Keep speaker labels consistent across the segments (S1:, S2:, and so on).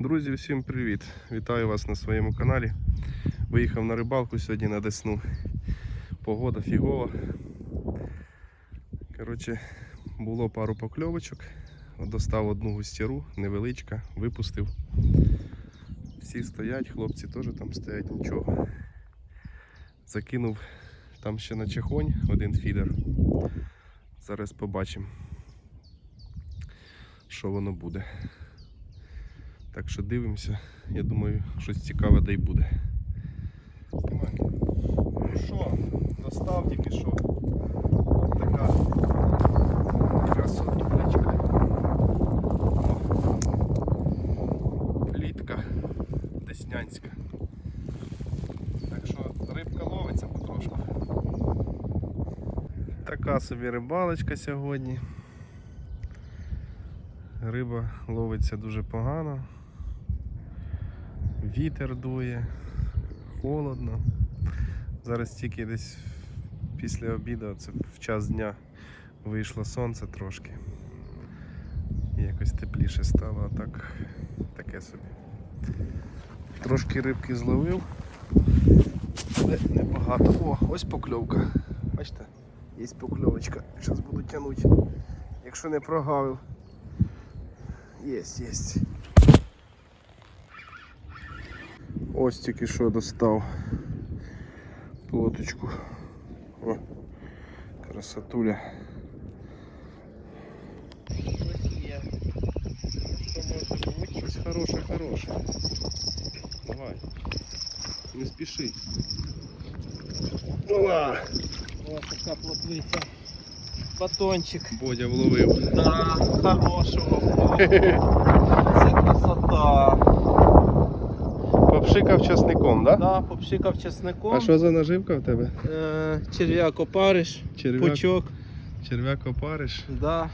S1: Друзі, всім привіт! Вітаю вас на своєму каналі. Виїхав на рибалку сьогодні на Десну. Погода фігова. Коротше, було пару покльовочок. Достав одну густяру, невеличка, випустив. Всі стоять, хлопці теж там стоять, нічого. Закинув там ще на чехонь один фідер. Зараз побачимо, що воно буде. Так що дивимося. Я думаю, щось цікаве да й буде. Ну що, достав тільки що. Ось така красотулечка. Плітка деснянська. Так що рибка ловиться потрошку. Така собі рибалочка сьогодні. Риба ловиться дуже погано. Вітер дує, холодно. Зараз тільки десь після обіду, це в час дня вийшло сонце трошки. І якось тепліше стало, а так таке собі. Трошки рибки зловив, але небагато. О, ось покльовка. Бачите? Є покльовочка. Зараз буду тягнути. Якщо не прогавив. Єсть, єсть. Ось тільки що достав плоточку. О, красотуля.
S2: Щось є. Що може бути?
S1: Щось хороше, хороше. Давай. Не спіши. Ола!
S2: Ось така плотвиця. Батончик.
S1: Бодя вловив.
S2: Да, хорошого. Це красота.
S1: Попшикав часником, да?
S2: Да, попшикав чесником.
S1: А що за наживка в тебе?
S2: Е, черв'як опариш,
S1: Черв'як,
S2: пучок.
S1: черв'як опариш
S2: Да,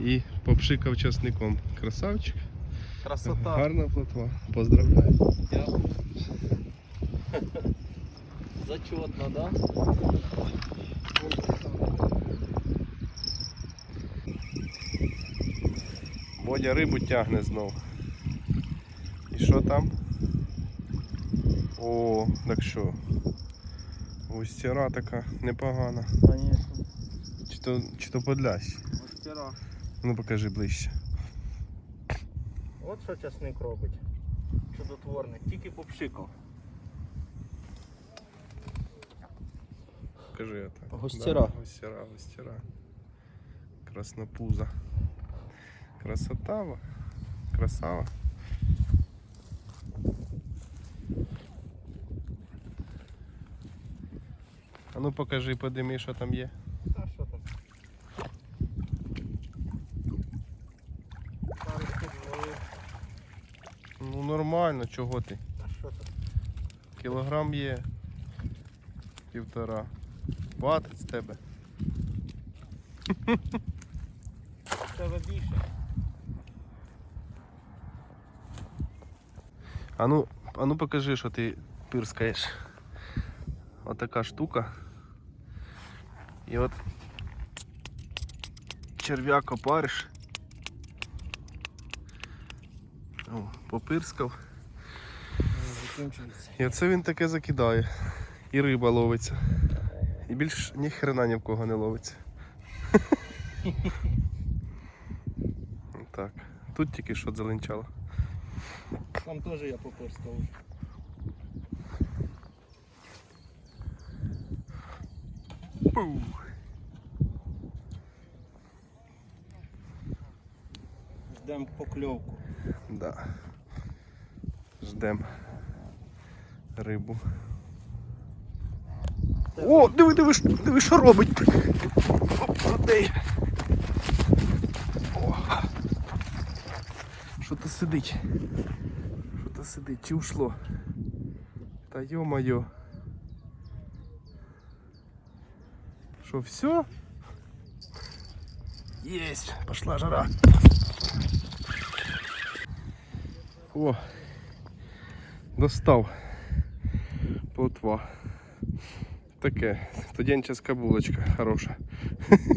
S1: і попшикав часником. Красавчик.
S2: красота.
S1: Гарна плотва. Поздравляю.
S2: Дякую. Зачетно, да?
S1: Бодя рибу тягне знов. І що там? О, так що? Густяра така непогана.
S2: Конечно.
S1: Чи то, чи то подлящ?
S2: Мастера.
S1: Ну покажи ближче.
S2: От що часник робить. Чудотворний. Тільки попшикав.
S1: Покажи это.
S2: Густяра.
S1: Да, густяра, густяра. Краснопуза. Красота. во. Красава. А ну покажи, подими, що там є.
S2: Та що там?
S1: Ну нормально, чого ти?
S2: Та що там?
S1: Кілограм є. Півтора. Хватить з тебе.
S2: В Тебе більше.
S1: А ну, а ну покажи, що ти пирскаєш. Отака штука. І от черв'як опариш. О, попирскав. І оце він таке закидає. І риба ловиться. І більш ні хрена ні в кого не ловиться. Так. Тут тільки що зеленчало.
S2: Там теж я попирскав.
S1: Пу.
S2: Ждемо покльовку.
S1: Да. Ждем рибу. О, диви, диви, диви, що робить. Оп. О. Що то сидить? Що то сидить? Чи ушло? Та йо-моє. Що, все? Есть, пошла жара. О, достав плотва. Таке, студенческая булочка хороша.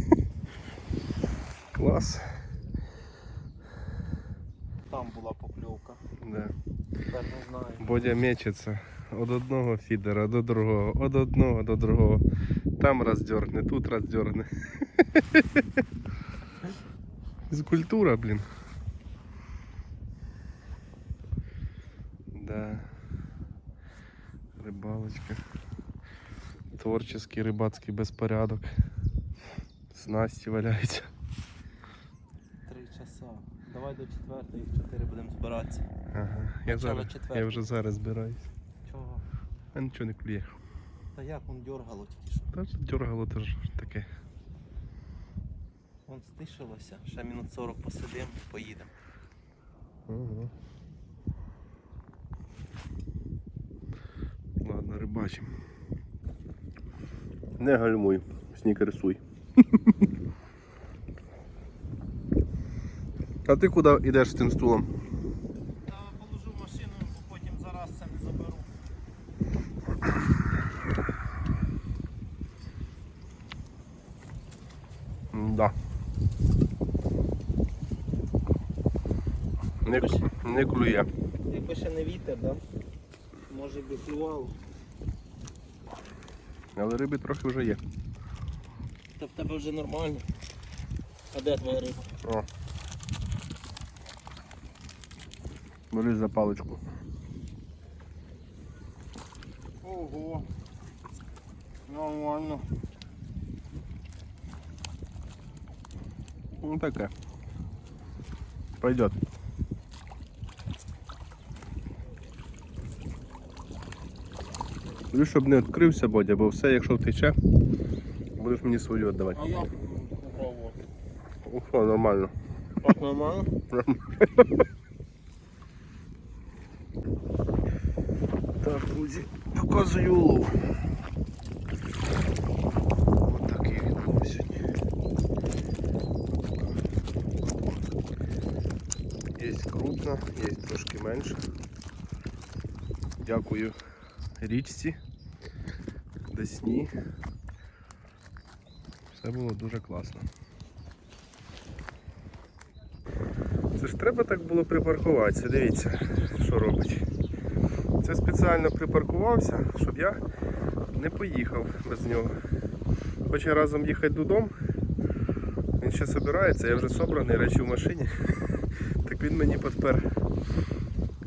S1: Клас
S2: Там була покльовка.
S1: Да.
S2: тепер не знаю.
S1: Бодя мечеться від одного фідера до другого, від одного до другого. Там роздерне, тут роздерне. Фізкультура, блін. Да. Рибалочка. Творческий рибацький безпорядок. Снасті валяються.
S2: Давай до четвертої, в чотири будемо збиратися.
S1: Ага. Я, зараз, я вже зараз збираюсь.
S2: Чого?
S1: А нічого не клює.
S2: Та як он дергало тільки що?
S1: Та дергало теж таке.
S2: Вон стишилося, ще мінут 40 посидимо і поїдемо.
S1: Ага. Ладно, рибачим. Не гальмуй, снікерсуй. А ти куди йдеш з тим стулом?
S2: Та положу в машину, бо потім зараз це не заберу.
S1: Да. Не, не клює.
S2: Якби ще не вітер, да? Може би клювало.
S1: Але риби трохи вже є.
S2: Та в тебе вже нормально. А де твоя риба?
S1: О. Бери за паличку.
S2: Ого. Нормально.
S1: Ну таке. Пойдет. Дивись, щоб не відкрився Бодя, бо все, якщо втече, будеш мені свою віддавати.
S2: А я попробував.
S1: Уфа, нормально.
S2: Так нормально?
S1: Так, друзі, показую улов. Ось такий він був сьогодні. Є крупна, є трошки менше. Дякую річці, Десні. Все було дуже класно. Це ж треба так було припаркуватися, дивіться, що робить. Це спеціально припаркувався, щоб я не поїхав без нього. Хоче разом їхати додому. Він ще збирається, я вже собраний, речі в машині. Так він мені підпер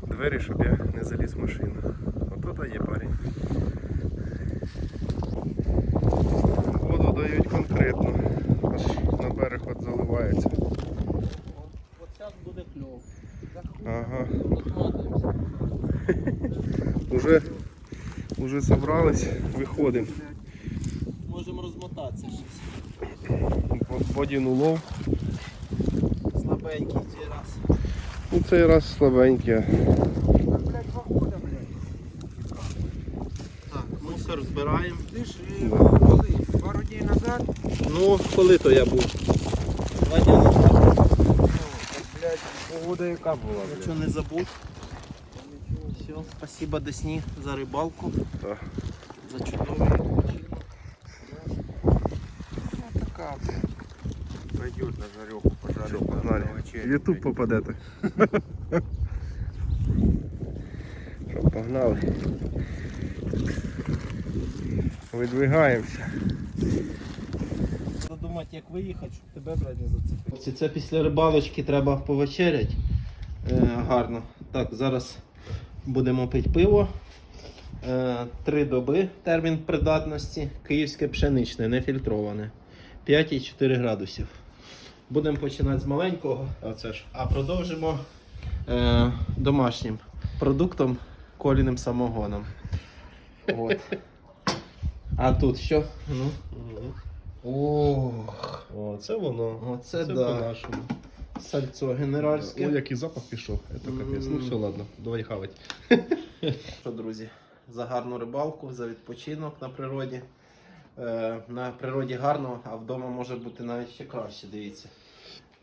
S1: двері, щоб я не заліз в машину. Ото та є парень. Воду дають конкретно. Аж на берег от заливається.
S2: От зараз буде кльов.
S1: Ага. Уже собрались, виходимо.
S2: Можемо розмотатися щось.
S1: Водін улов.
S2: Слабенький цей раз.
S1: Ну цей раз слабенький.
S2: Так, мусор збираємо.
S3: Ти ж
S1: Да.
S3: коли? Пару днів назад?
S2: Ну, коли то я був? Два дні назад.
S3: Погода яка була,
S2: Якщо не забудь. Все, спасибо Десні за рибалку,
S1: Так.
S2: за чудовий відпочинок.
S3: Ну, така. Пойдет на жареху,
S1: Все, погнали. В Ютуб попадете. Що, погнали. Видвигаємося.
S2: Задумати, як виїхати, щоб тебе, блядь, не зацепити. Це після рибалочки треба повечеряти. Е, гарно. Так, зараз будемо пити пиво. Е, три доби термін придатності. Київське пшеничне, не фільтроване. 5,4 градусів. Будемо починати з маленького,
S1: Оце ж.
S2: а продовжимо е, домашнім продуктом коліним самогоном. От. А тут що? Ну. Ох.
S1: О, це воно.
S2: Оце
S1: це
S2: да.
S1: по-нашому.
S2: Сальцо генеральське.
S1: О, який запах пішов. Це капець. Ну все, ладно, давай хавать.
S2: Що, друзі, за гарну рибалку, за відпочинок на природі. Е, на природі гарно, а вдома може бути навіть ще краще. Дивіться,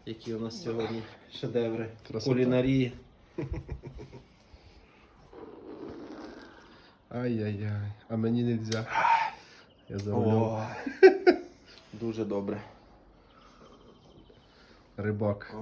S2: які у нас сьогодні шедеври
S1: Красота.
S2: кулінарії.
S1: Ай-яй-яй. А мені не можна. Я.
S2: О, дуже добре.
S1: Рибак.